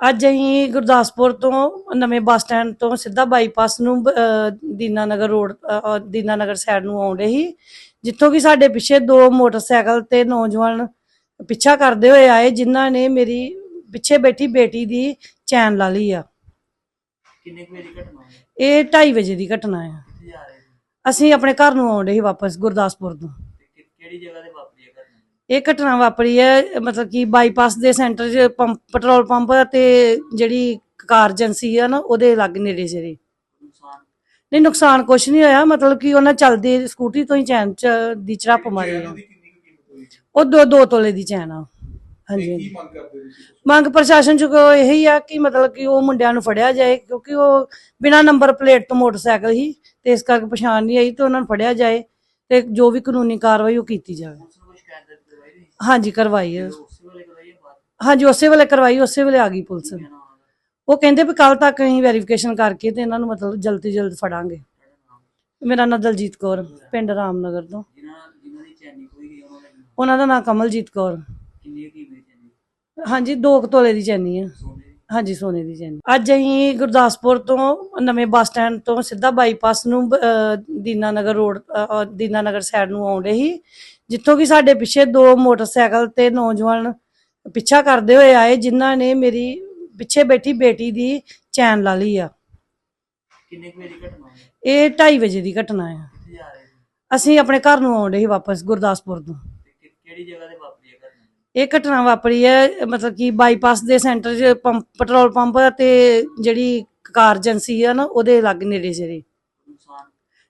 ਅੱਜ ਅਸੀਂ ਗੁਰਦਾਸਪੁਰ ਤੋਂ ਨਵੇਂ ਬੱਸ ਸਟੈਂਡ ਤੋਂ ਸਿੱਧਾ ਬਾਈਪਾਸ ਨੂੰ ਅਹ, ਦੀਨਾਨਗਰ ਰੋਡ ਅਹ, ਦੀਨਾਨਗਰ ਸਾਈਡ ਨੂੰ ਆਉਂਦੇ ਸੀ। ਜਿੱਥੋਂ ਕਿ ਸਾਡੇ ਪਿੱਛੇ ਦੋ ਮੋਟਰਸਾਈਕਲ ਤੇ ਨੌਜਵਾਨ ਪਿੱਛਾ ਕਰਦੇ ਹੋਏ ਆਏ ਜਿਨ੍ਹਾਂ ਨੇ ਮੇਰੀ ਪਿੱਛੇ ਬੈਠੀ ਬੇਟੀ ਦੀ ਚੈਨ ਲਾ ਲਈ ਆ। ਕਿੰਨੇ ਵਜੇ ਦੀ ਘਟਨਾ ਇਹ 2:30 ਵਜੇ ਦੀ ਘਟਨਾ ਆ। ਅਸੀਂ ਆਪਣੇ ਘਰ ਨੂੰ ਆਉਂਦੇ ਸੀ ਵਾਪਸ ਗੁਰਦਾਸਪੁਰ ਤੋਂ। ਕਿਹੜੀ ਜਗ੍ਹਾ ਤੇ ਵਾਪਰੀ ਹੈ ਇਹ ਘਟਨਾ ਵਾਪਰੀ ਹੈ ਮਤਲਬ ਕਿ ਬਾਈਪਾਸ ਦੇ ਸੈਂਟਰ 'ਚ ਪੰਪ ਪੈਟਰੋਲ ਪੰਪ ਤੇ ਜਿਹੜੀ ਕਾਰ ਏਜੰਸੀ ਆ ਨਾ ਉਹਦੇ ਲੱਗ ਨੇੜੇ ਜਿਹੜੇ ਨਹੀਂ ਨੁਕਸਾਨ ਕੁਛ ਨਹੀਂ ਹੋਇਆ ਮਤਲਬ ਕਿ ਉਹਨਾਂ ਚੱਲਦੀ ਸਕੂਟਰੀ ਤੋਂ ਹੀ ਚੈਨ ਚ ਦੀ ਝੜਪ ਮਾਰੀ। ਆ ਉਹ ਦੋ ਦੋ ਤੋਲੇ ਦੀ ਚੈਨ ਆ। ਹਾਂਜੀ ਮੰਗ ਪ੍ਰਸ਼ਾਸਨ ਚ ਕੋ ਇਹੀ ਆ ਕਿ ਮਤਲਬ ਕਿ ਉਹ ਮੁੰਡਿਆਂ ਨੂੰ ਫੜਿਆ ਜਾਏ ਕਿਉਂਕਿ ਉਹ ਬਿਨਾ ਨੰਬਰ ਪਲੇਟ ਤੋਂ ਮੋਟਰਸਾਈਕਲ ਹੀ ਤੇ ਇਸ ਕਰਕੇ ਪਛਾਣ ਨਹੀਂ ਆਈ ਤੇ ਉਹਨਾਂ ਨੂੰ ਫੜਿਆ ਜਾਏ ਤੇ ਜੋ ਵੀ ਕਾਨੂੰਨੀ ਕਾਰਵਾਈ ਉਹ ਕੀਤੀ ਜਾਵੇ। ਪੁਲਿਸ ਹਾਂਜੀ, ਕਰਵਾਈ ਹੈ। ਹਾਂਜੀ, ਉਸੇ ਵੇਲੇ ਕਰਵਾਈ, ਉਸੇ ਵੇਲੇ ਆ ਗਈ ਪੁਲਿਸ। ਉਹ ਕਹਿੰਦੇ ਵੀ ਕੱਲ ਤੱਕ ਅਸੀਂ ਵੈਰੀਫਿਕੇਸ਼ਨ ਕਰਕੇ ਤੇ ਇਹਨਾਂ ਨੂੰ ਮਤਲਬ ਜਲਦ ਤੋਂ ਜਲਦ ਫੜਾਂਗੇ। ਮੇਰਾ ਨਾਮ ਦਲਜੀਤ ਕੌਰ, ਪਿੰਡ ਰਾਮਨਗਰ ਤੋਂ। ਉਹਨਾਂ ਦਾ ਨਾਮ ਕਮਲਜੀਤ ਕੌਰ। ਹਾਂਜੀ 2 ਤੋਲੇ ਦੀ ਚੈਨੀ ਆ ਹਾਂਜੀ ਸੋਨੇ ਦੀ ਚੈਨੀ। ਅੱਜ ਅਸੀਂ ਗੁਰਦਾਸਪੁਰ ਤੋਂ ਨਵੇਂ ਬੱਸ ਸਟੈਂਡ ਤੋਂ ਸਿੱਧਾ ਬਾਈਪਾਸ ਨੂੰ ਦੀਨਾਨਗਰ ਰੋਡ ਦੀਨਾਨਗਰ ਸਾਈਡ ਨੂੰ ਆਉਂਦੇ ਸੀ ਜਿੱਥੋਂ ਕਿ ਸਾਡੇ ਪਿੱਛੇ ਦੋ ਮੋਟਰਸਾਈਕਲ ਤੇ ਨੌਜਵਾਨ ਪਿੱਛਾ ਕਰਦੇ ਹੋਏ ਆਏ ਜਿਨ੍ਹਾਂ ਨੇ ਮੇਰੀ ਪਿੱਛੇ ਬੈਠੀ ਬੇਟੀ ਦੀ ਚੈਨ ਲਾ ਲਈ ਆ। ਕਿੰਨੇ ਵਜੇ ਦੀ ਘਟਨਾ ਇਹ 2:30 ਵਜੇ ਦੀ ਘਟਨਾ ਆ। ਅਸੀਂ ਆਪਣੇ ਘਰ ਨੂੰ ਆਉਂਦੇ ਸੀ ਵਾਪਸ ਗੁਰਦਾਸਪੁਰ ਤੋਂ। ਕਿਹੜੀ ਜਗ੍ਹਾ ਤੇ ਵਾਪਰੀ ਹੈ ਇਹ ਘਟਨਾ ਵਾਪਰੀ ਹੈ ਮਤਲਬ ਕਿ ਬਾਈਪਾਸ ਦੇ ਸੈਂਟਰ 'ਚ ਪੰਪ ਪੈਟਰੋਲ ਪੰਪ ਤੇ ਜਿਹੜੀ ਕਾਰ ਏਜੰਸੀ ਆ ਨਾ ਉਹਦੇ ਲੱਗ ਨੇੜੇ ਜਿਹੜੇ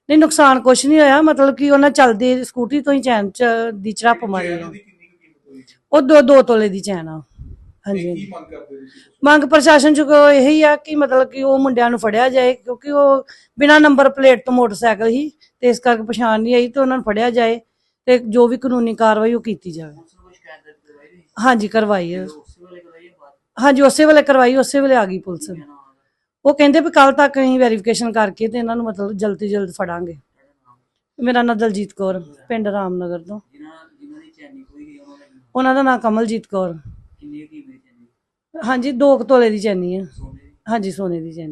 ਨਹੀਂ ਨੁਕਸਾਨ ਕੁਛ ਨਹੀਂ ਹੋਇਆ ਮਤਲਬ ਕਿ ਉਹਨਾਂ ਚੱਲਦੀ ਸਕੂਟਰੀ ਤੋਂ ਹੀ ਚੈਨ ਚ ਦੀ ਝੜਪ ਮਾਰੀ। ਆ ਉਹ ਦੋ ਦੋ ਤੋਲੇ ਦੀ ਚੈਨ ਆ। ਹਾਂਜੀ ਮੰਗ ਪ੍ਰਸ਼ਾਸਨ ਚ ਕੋ ਇਹੀ ਆ ਕਿ ਮਤਲਬ ਕਿ ਉਹ ਮੁੰਡਿਆਂ ਨੂੰ ਫੜਿਆ ਜਾਏ ਕਿਉਂਕਿ ਉਹ ਬਿਨਾ ਨੰਬਰ ਪਲੇਟ ਤੋਂ ਮੋਟਰਸਾਈਕਲ ਹੀ ਤੇ ਇਸ ਕਰਕੇ ਪਛਾਣ ਨਹੀਂ ਆਈ ਤੇ ਉਹਨਾਂ ਨੂੰ ਫੜਿਆ ਜਾਏ ਤੇ ਜੋ ਵੀ ਕਾਨੂੰਨੀ ਕਾਰਵਾਈ ਉਹ ਕੀਤੀ ਜਾਵੇ। ਹਾਂਜੀ ਕਰਵਾਈ ਹੈ। ਉਸੇ ਵੇਲੇ ਕਰਵਾਈ ਹੈ ਬਾਅਦ ਹਾਂਜੀ ਉਸੇ ਵੇਲੇ ਕਰਵਾਈ ਉਸੇ ਵੇਲੇ ਆ ਗਈ ਪੁਲਿਸ। ਹੈ? ਉਹ ਕਹਿੰਦੇ ਵੀ ਕੱਲ ਤੱਕ ਅਸੀਂ ਵੈਰੀਫਿਕੇਸ਼ਨ ਕਰਕੇ ਤੇ ਇਹਨਾਂ ਨੂੰ ਮਤਲਬ ਜਲਦ ਜਲਦ ਫੜਾਂਗੇ। ਮੇਰਾ ਨਾਮ ਦਲਜੀਤ ਕੌਰ ਪਿੰਡ ਰਾਮਨਗਰ ਤੋਂ। ਜਿਨ੍ਹਾਂ ਜਿਨ੍ਹਾਂ ਦੀ ਚੈਨੀ ਖੋਈ ਗਈ ਉਹਨਾਂ ਦਾ ਨਾਮ? ਉਹਨਾਂ ਦਾ ਨਾਮ ਕਮਲਜੀਤ ਕੌਰ। ਕਿੰਨੀ ਕੁ ਹਾਂਜੀ 2 ਤੋਲੇ ਦੀ ਚੈਨੀ ਆ ਸੋਨੇ ਦੀ? ਹਾਂਜੀ ਸੋਨੇ ਦੀ ਚੈਨੀ।